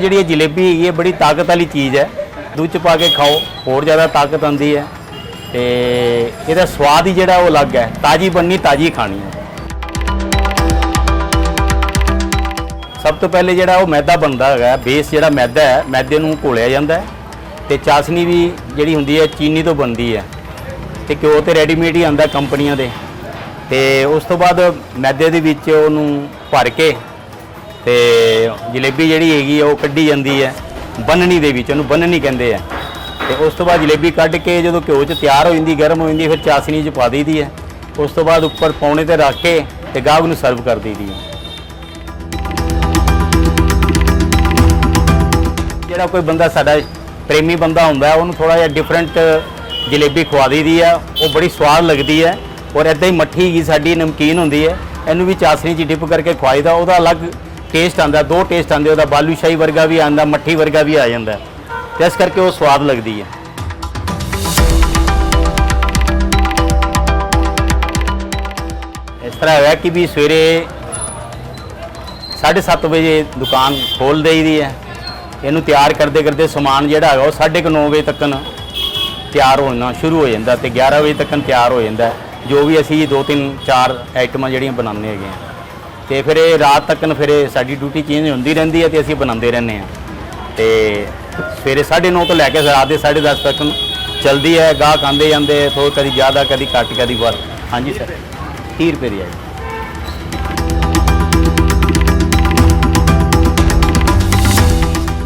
ਜਿਹੜੀ ਇਹ ਜਲੇਬੀ ਹੈਗੀ ਹੈ, ਬੜੀ ਤਾਕਤ ਵਾਲੀ ਚੀਜ਼ ਹੈ। ਦੁੱਧ ਚ ਪਾ ਕੇ ਖਾਓ, ਹੋਰ ਜ਼ਿਆਦਾ ਤਾਕਤ ਆਉਂਦੀ ਹੈ। ਤੇ ਇਹਦਾ ਸਵਾਦ ਹੀ ਜਿਹੜਾ ਉਹ ਅਲੱਗ ਹੈ। ਤਾਜੀ ਬੰਨੀ ਤਾਜੀ ਖਾਣੀ ਹੈ। ਸਭ ਤੋਂ ਪਹਿਲੇ ਜਿਹੜਾ ਉਹ ਮੈਦਾ ਬਣਦਾ ਹੈਗਾ ਬੇਸ ਜਿਹੜਾ ਮੈਦਾ ਹੈ, ਮੈਦੇ ਨੂੰ ਘੋਲਿਆ ਜਾਂਦਾ ਹੈ। ਤੇ ਚਾਸ਼ਨੀ ਵੀ ਜਿਹੜੀ ਹੁੰਦੀ ਹੈ, ਚੀਨੀ ਤੋਂ ਬਣਦੀ ਹੈ। ਤੇ ਘਿਓ ਤੇ ਰੈਡੀਮੇਡ ਹੀ ਆਉਂਦਾ ਕੰਪਨੀਆਂ ਦੇ। ਤੇ ਉਸ ਤੋਂ ਬਾਅਦ ਮੈਦੇ ਦੇ ਵਿੱਚ ਉਹਨੂੰ ਭਰ ਕੇ ਤੇ ਜਲੇਬੀ ਜਿਹੜੀ ਹੈਗੀ ਆ, ਉਹ ਕੱਢੀ ਜਾਂਦੀ ਹੈ। ਬੰਨਣੀ ਦੇ ਵਿੱਚ, ਉਹਨੂੰ ਬੰਨਣੀ ਕਹਿੰਦੇ ਆ। ਤੇ ਉਸ ਤੋਂ ਬਾਅਦ ਜਲੇਬੀ ਕੱਢ ਕੇ ਜਦੋਂ ਘਿਓ 'ਚ ਤਿਆਰ ਹੋ ਜਾਂਦੀ, ਗਰਮ ਹੋ ਜਾਂਦੀ, ਫਿਰ ਚਾਸ਼ਨੀ 'ਚ ਪਾ ਦਈਦੀ ਹੈ। ਉਸ ਤੋਂ ਬਾਅਦ ਉੱਪਰ ਪੌਣੇ ਤੇ ਰੱਖ ਕੇ ਤੇ ਗਾਹਕ ਨੂੰ ਸਰਵ ਕਰ ਦਈਦੀ ਹੈ। ਜਿਹੜਾ ਕੋਈ ਬੰਦਾ ਸਾਡਾ ਪ੍ਰੇਮੀ ਬੰਦਾ ਹੁੰਦਾ, ਉਹਨੂੰ ਥੋੜਾ ਜਿਹਾ ਡਿਫਰੈਂਟ ਜਲੇਬੀ ਖਵਾ ਦਈਦੀ ਆ, ਉਹ ਬੜੀ ਸਵਾਦ ਲੱਗਦੀ ਹੈ ਔਰ ਇਦਾਂ ਹੀ ਮੱਠੀ ਹੀ ਸਾਡੀ ਨਮਕੀਨ ਹੁੰਦੀ ਹੈ ਇਹਨੂੰ ਵੀ ਚਾਸ਼ਨੀ 'ਚ ਡਿਪ ਕਰਕੇ ਖਵਾਈਦਾ ਉਹਦਾ ਅਲੱਗ ਟੇਸਟ ਆਂਦਾ ਦੋ ਟੇਸਟ ਆਂਦੇ ਉਹਦਾ ਬਾਲੂਸ਼ਾਹੀ ਵਰਗਾ ਵੀ ਆਂਦਾ ਮੱਠੀ ਵਰਗਾ ਵੀ ਆ ਜਾਂਦਾ। ਤੇ ਇਸ ਕਰਕੇ ਉਹ ਸਵਾਦ ਲੱਗਦੀ ਹੈ ਇਸ ਤਰ੍ਹਾਂ ਹੋਇਆ ਕਿ ਵੀ ਸਵੇਰੇ 7:30 ਵਜੇ ਦੁਕਾਨ ਖੋਲ ਦੇਈਦੀ ਹੈ ਇਹਨੂੰ ਤਿਆਰ ਕਰਦੇ ਕਰਦੇ ਸਮਾਨ ਜਿਹੜਾ ਹੈਗਾ ਉਹ 9:30 ਵਜੇ ਤੱਕਨ ਤਿਆਰ ਹੋਣਾ ਸ਼ੁਰੂ ਹੋ ਜਾਂਦਾ ਤੇ 11 ਵਜੇ ਤੱਕ ਤਿਆਰ ਹੋ ਜਾਂਦਾ। ਜੋ ਵੀ ਅਸੀਂ ਦੋ ਤਿੰਨ ਚਾਰ ਆਈਟਮਾਂ ਜਿਹੜੀਆਂ ਬਣਾਉਂਦੇ ਹੈਗੇ ਹਾਂ। ਤੇ ਫਿਰ ਇਹ ਰਾਤ ਤੱਕ ਫਿਰ ਸਾਡੀ ਡਿਊਟੀ ਚੇਂਜ ਹੁੰਦੀ ਰਹਿੰਦੀ ਹੈ ਤੇ ਅਸੀਂ ਬਣਾਉਂਦੇ ਰਹਿੰਦੇ ਹਾਂ। ਤੇ ਸਵੇਰੇ 9:30 ਤੋਂ ਲੈ ਕੇ ਰਾਤ ਦੇ 10:30 ਤੱਕ ਚਲਦੀ ਹੈ, ਗਾਹਕ ਆਉਂਦੇ ਜਾਂਦੇ ਥੋੜ੍ਹਾ ਕਦੀ ਜ਼ਿਆਦਾ, ਕਦੀ ਘੱਟ, ਕਦੀ ਵੱਧ। ਹਾਂਜੀ ਸਰ। 30 ਰੁਪਏ ਦੀ ਹੈ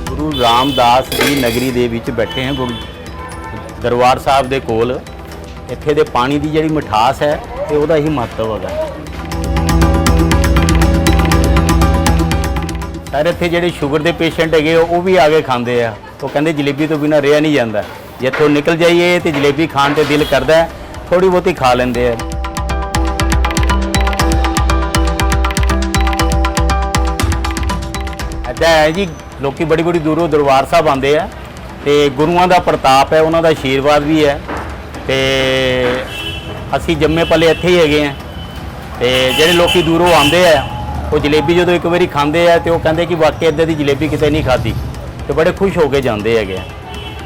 ਗੁਰੂ ਰਾਮਦਾਸ ਦੀ ਨਗਰੀ ਦੇ ਵਿੱਚ ਬੈਠੇ ਹਾਂ, ਗੁਰੂ ਦਰਬਾਰ ਸਾਹਿਬ ਦੇ ਕੋਲ ਇੱਥੇ ਦੇ ਪਾਣੀ ਦੀ ਜਿਹੜੀ ਮਿਠਾਸ ਹੈ ਤੇ ਉਹਦਾ ਹੀ ਮਹੱਤਵ ਹੈਗਾ। ਸਾਰੇ, ਇੱਥੇ ਜਿਹੜੇ ਸ਼ੂਗਰ ਦੇ ਪੇਸ਼ੈਂਟ ਹੈਗੇ, ਉਹ ਵੀ ਆ ਕੇ ਖਾਂਦੇ ਆ। ਉਹ ਕਹਿੰਦੇ ਜਲੇਬੀ ਤੋਂ ਬਿਨਾ ਰਿਹਾ ਨਹੀਂ ਜਾਂਦਾ। ਜਿੱਥੋਂ ਨਿਕਲ ਜਾਈਏ ਤੇ ਜਲੇਬੀ ਖਾਣ ਤੇ ਦਿਲ ਕਰਦਾ ਹੈ ਥੋੜੀ ਬਹੁਤੀ ਖਾ ਲੈਂਦੇ ਆ। ਅੱਛਾ ਹੈ ਜੀ, ਲੋਕੀ ਬੜੀ ਬੜੀ ਦੂਰੋਂ ਦਰਬਾਰ ਸਾਹਿਬ ਆਉਂਦੇ ਆ। ਤੇ ਗੁਰੂਆਂ ਦਾ ਪ੍ਰਤਾਪ ਹੈ, ਉਹਨਾਂ ਦਾ ਆਸ਼ੀਰਵਾਦ ਵੀ ਹੈ। ਤੇ ਅਸੀਂ ਜੰਮੇ ਪਲੇ ਇੱਥੇ ਹੀ ਹੈਗੇ ਆ ਤੇ ਜਿਹੜੇ ਲੋਕੀ ਦੂਰੋਂ ਆਉਂਦੇ ਆ, ਉਹ ਜਲੇਬੀ ਜਦੋਂ ਇੱਕ ਵਾਰੀ ਖਾਂਦੇ ਆ ਤੇ ਉਹ ਕਹਿੰਦੇ ਕਿ ਵਾਕਈ ਇਦਾਂ ਦੀ ਜਲੇਬੀ ਕਿਤੇ ਨਹੀਂ ਖਾਧੀ। ਤੇ ਬੜੇ ਖੁਸ਼ ਹੋ ਕੇ ਜਾਂਦੇ ਹੈਗੇ ਆ।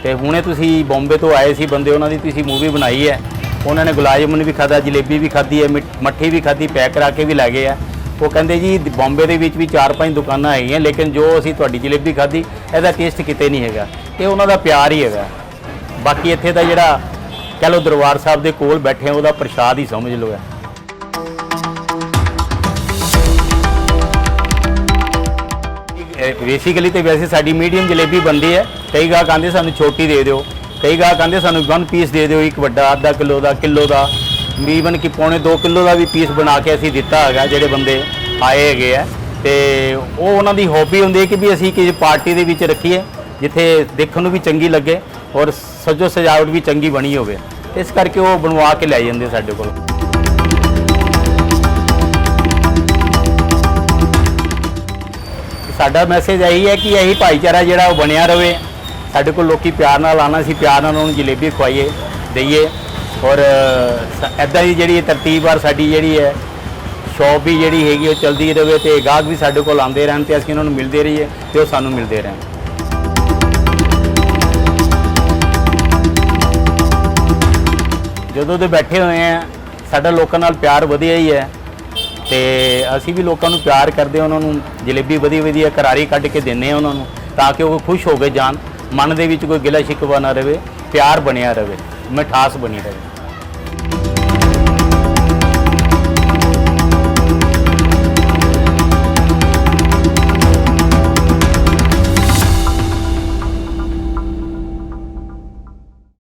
ਤੇ ਹੁਣੇ ਤੁਸੀਂ ਬੰਬੇ ਤੋਂ ਆਏ ਸੀ ਬੰਦੇ, ਉਹਨਾਂ ਦੀ ਤੁਸੀਂ ਮੂਵੀ ਬਣਾਈ ਹੈ। ਉਹਨਾਂ ਨੇ ਗੁਲਾਬ ਜਾਮੁਨ ਵੀ ਖਾਦਾ ਜਲੇਬੀ ਵੀ ਖਾਧੀ ਹੈ, ਮਿੱਠ- ਮੱਠੀ ਵੀ ਖਾਧੀ, ਪੈਕ ਕਰਾ ਕੇ ਵੀ ਲੈ ਗਏ ਆ। ਉਹ ਕਹਿੰਦੇ ਜੀ, ਬੰਬੇ ਦੇ ਵਿੱਚ ਵੀ ਚਾਰ ਪੰਜ ਦੁਕਾਨਾਂ ਹੈਗੀਆਂ, ਲੇਕਿਨ ਜੋ ਅਸੀਂ ਤੁਹਾਡੀ ਜਲੇਬੀ ਖਾਧੀ, ਇਹਦਾ ਟੇਸਟ ਕਿਤੇ ਨਹੀਂ ਹੈਗਾ। ਇਹ ਉਹਨਾਂ ਦਾ ਪਿਆਰ ਹੀ ਹੈਗਾ। ਬਾਕੀ ਇੱਥੇ ਦਾ ਜਿਹੜਾ, ਕਹ ਲਓ ਦਰਬਾਰ ਸਾਹਿਬ ਦੇ ਕੋਲ ਬੈਠੇ ਆ, ਉਹਦਾ ਪ੍ਰਸ਼ਾਦ ਹੀ ਸਮਝ ਲਓ ਹੈ ਬੇਸਿਕਲੀ ਤੇ ਵੈਸੇ ਸਾਡੀ ਮੀਡੀਅਮ ਜਲੇਬੀ ਬਣਦੀ ਹੈ। ਕਈ ਗਾਹਕ ਆਂਦੇ ਸਾਨੂੰ ਛੋਟੀ ਦੇ ਦਿਓ, ਕਈ ਗਾਹਕ ਆਂਦੇ ਸਾਨੂੰ ਵਨ ਪੀਸ ਦੇ ਦਿਓ, ਇੱਕ ਵੱਡਾ, ਅੱਧਾ ਕਿਲੋ ਦਾ ਕਿਲੋ ਦਾ। ਈਵਨ ਕਿ ਪੌਣੇ 2 ਕਿਲੋ ਦਾ ਵੀ ਪੀਸ ਬਣਾ ਕੇ ਅਸੀਂ ਦਿੱਤਾ ਹੈਗਾ, ਜਿਹੜੇ ਬੰਦੇ ਆਏ ਹੈਗੇ ਆ। ਤੇ ਉਹ ਉਹਨਾਂ ਦੀ ਹੌਬੀ ਹੁੰਦੀ ਹੈ ਕਿ ਵੀ ਅਸੀਂ ਕਿਸੇ ਪਾਰਟੀ ਦੇ ਵਿੱਚ ਰੱਖੀਏ, ਜਿੱਥੇ ਦੇਖਣ ਨੂੰ ਵੀ ਚੰਗੀ ਲੱਗੇ ਔਰ ਸਜੋ ਸਜਾਵਟ ਵੀ ਚੰਗੀ ਬਣੀ ਹੋਵੇ। ਇਸ ਕਰਕੇ ਉਹ ਬਣਵਾ ਕੇ ਲੈ ਜਾਂਦੇ ਸਾਡੇ ਕੋਲ। ਸਾਡਾ ਮੈਸੇਜ ਇਹੀ ਹੈ ਕਿ ਇਹੀ ਭਾਈਚਾਰਾ ਜਿਹੜਾ ਉਹ ਬਣਿਆ ਰਵੇ। ਸਾਡੇ ਕੋਲ ਲੋਕੀ ਪਿਆਰ ਨਾਲ ਆਣਾ ਸੀ ਪਿਆਰ ਨਾਲ ਉਹਨੂੰ ਜਲੇਬੀ ਖਵਾਈਏ, ਦਈਏ। ਔਰ ਐਦਾਂ ਦੀ ਜਿਹੜੀ ਤਰਤੀਬ ਆ ਸਾਡੀ ਜਿਹੜੀ ਹੈ ਸ਼ੌਪ ਵੀ ਜਿਹੜੀ ਹੈਗੀ ਉਹ ਚਲਦੀ ਰਹੇ ਤੇ ਗਾਹਕ ਵੀ ਸਾਡੇ ਕੋਲ ਆਉਂਦੇ ਰਹਿਣ ਤੇ ਅਸੀਂ ਉਹਨਾਂ ਨੂੰ ਮਿਲਦੇ ਰਹੀਏ ਤੇ ਉਹ ਸਾਨੂੰ ਮਿਲਦੇ ਰਹਿਣ। ਜਦੋਂ ਦੇ ਬੈਠੇ ਹੋਏ ਆ ਸਾਡਾ ਲੋਕਾਂ ਨਾਲ ਪਿਆਰ ਵਧਿਆ ਹੀ ਹੈ ਤੇ ਅਸੀਂ ਵੀ ਲੋਕਾਂ ਨੂੰ ਪਿਆਰ ਕਰਦੇ ਹਾਂ, ਉਹਨਾਂ ਨੂੰ ਜਲੇਬੀ ਵਧੀਆ ਵਧੀਆ ਕਰਾਰੀ ਕੱਢ ਕੇ ਦਿੰਨੇ ਆ ਉਹਨਾਂ ਨੂੰ ਤਾਂ ਕਿ ਉਹ ਖੁਸ਼ ਹੋ ਕੇ ਜਾਣ ਮਨ ਦੇ ਵਿੱਚ ਕੋਈ ਗਿਲਾ ਸ਼ਿਕਵਾ ਨਾ ਰਵੇ ਪਿਆਰ ਬਣਿਆ ਰਵੇ। ਮਿਠਾਸ ਬਣੀ ਰਵੇ